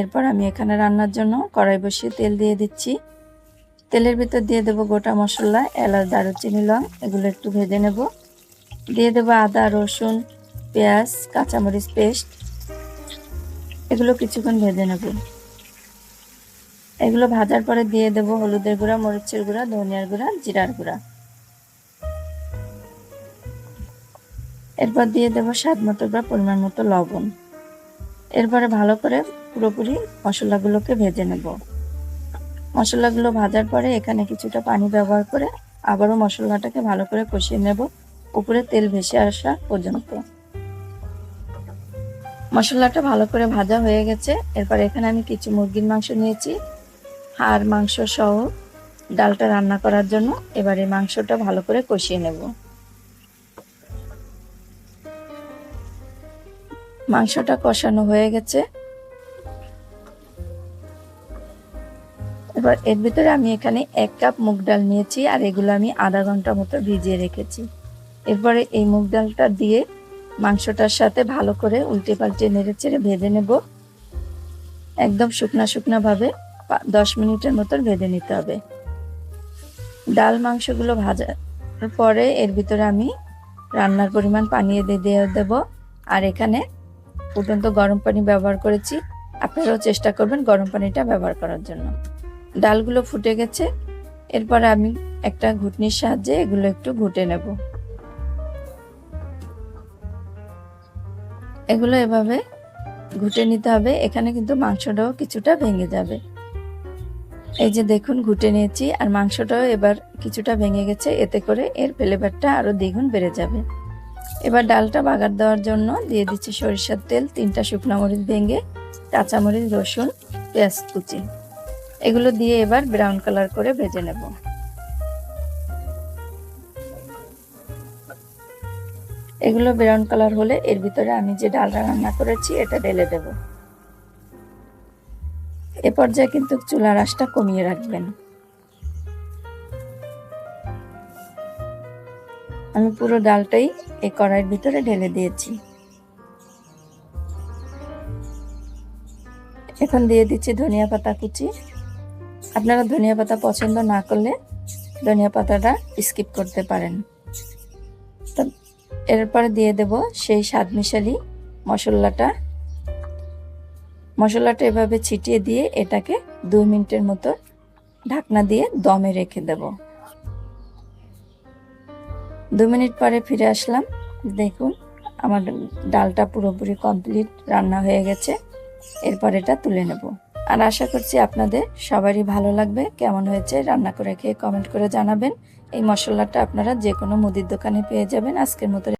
এরপর আমি এখানে রান্নার জন্য কড়াই বসিয়ে তেল দিয়ে দিচ্ছি। তেলের ভিতর দিয়ে দেবো গোটা মশলা, এলাচ, দারুচিনি, লং, এগুলো একটু ভেজে নেব। দিয়ে দেবো আদা, রসুন, পেঁয়াজ, কাঁচামরিচ পেস্ট, এগুলো কিছুক্ষণ ভেজে নেব। এগুলো ভাজার পরে দিয়ে দেব হলুদের গুঁড়া, মরিচের গুঁড়া, ধনিয়ার গুঁড়া, জিরার গুঁড়া। এরপর দিয়ে দেব স্বাদ মতো বা পরিমাণ মতো লবণ। এরপরে ভালো করে পুরোপুরি মশলাগুলোকে ভেজে নেব। মশলাগুলো ভাজার পরে এখানে কিছুটা পানি ব্যবহার করে আবারও মশলাটাকে ভালো করে কষিয়ে নেব উপরে তেল ভেসে আসা পর্যন্ত। মশলাটা ভালো করে ভাজা হয়ে গেছে। এরপর এখানে আমি কিছু মুরগির মাংস নিয়েছি। হাড় মাংস সহ ডালটা রান্না করার জন্য এবার মাংসটা ভালো করে কষিয়ে নেব। মাংসটা কষানো হয়ে গেছে। এবার এর ভিতরে আমি এখানে এক কাপ মুগ ডাল নিয়েছি আর এগুলো আমি আধা ঘণ্টা মতো ভিজিয়ে রেখেছি। এরপরে এই মুগ ডালটা দিয়ে মাংসটার সাথে ভালো করে উল্টে পাল্টে নেড়ে চেড়ে ভেজে নেব। একদম শুকনা শুকনা ভাবে পা- দশ মিনিটের মতো ভেজে নিতে হবে। ডাল মাংসগুলো ভাজার পরে এর ভিতরে আমি রান্নার পরিমাণ পানি দিয়ে দিয়ে দেবো। আর এখানে ফুটন্ত গরম পানি ব্যবহার করেছি। আপনারাও চেষ্টা করবেন গরম পানিটা ব্যবহার করার জন্য। ডালগুলো ফুটে গেছে। এরপর আমি একটা ঘুটনির সাহায্যে এগুলো একটু ঘুটে নেব। এগুলো এভাবে ঘুটে নিতে হবে। এখানে কিন্তু মাংসটাও কিছুটা ভেঙে যাবে। এই যে দেখুন, ঘুটে নিয়েছি। আর মাংসটাও এবার কিছুটা ভেঙে গেছে। এতে করে এর ফ্লেভারটা আরও দ্বিগুণ বেড়ে যাবে। এবার ডালটা বাগার দেওয়ার জন্য দিয়ে দিচ্ছি সরিষার তেল, তিনটা শুকনো মরিচ ভেঙে কাঁচামরিচ রসুন, পেঁয়াজ কুচি। এগুলো দিয়ে এবার ব্রাউন কালার করে ভেজে নেব। এগুলো ব্রাউন কালার হলে এর ভিতরে আমি যে ডালটা রান্না করেছি, এটা ঢেলে দেব। এ পর্যায়ে কিন্তু চুলার আঁচটা কমিয়ে রাখবেন। আমি পুরো ডালটাই এই কড়াইয়ের ভিতরে ঢেলে দিয়েছি। এখন দিয়ে দিচ্ছি ধনিয়া পাতা কুচি। আপনারা ধনিয়া পাতা পছন্দ না করলে ধনিয়া পাতাটা স্কিপ করতে পারেন। তো এরপরে দিয়ে দেব সেই স্বাদ মিশালি মশলাটা। মশলাটা এভাবে ছিটিয়ে দিয়ে এটাকে দুই মিনিটের মতো ঢাকনা দিয়ে দমে রেখে দেব। দু মিনিট পরে ফিরে আসলাম। দেখুন, আমার ডালটা পুরোপুরি কমপ্লিট রান্না হয়ে গেছে। এরপর এটা তুলে নেব। আর আশা করছি আপনাদের সবারই ভালো লাগবে, কেমন হয়েছে, রান্না করে খেয়ে কমেন্ট করে জানাবেন। এই মশলাটা আপনারা যে কোনো মুদির দোকানে পেয়ে যাবেন। আজকের মতো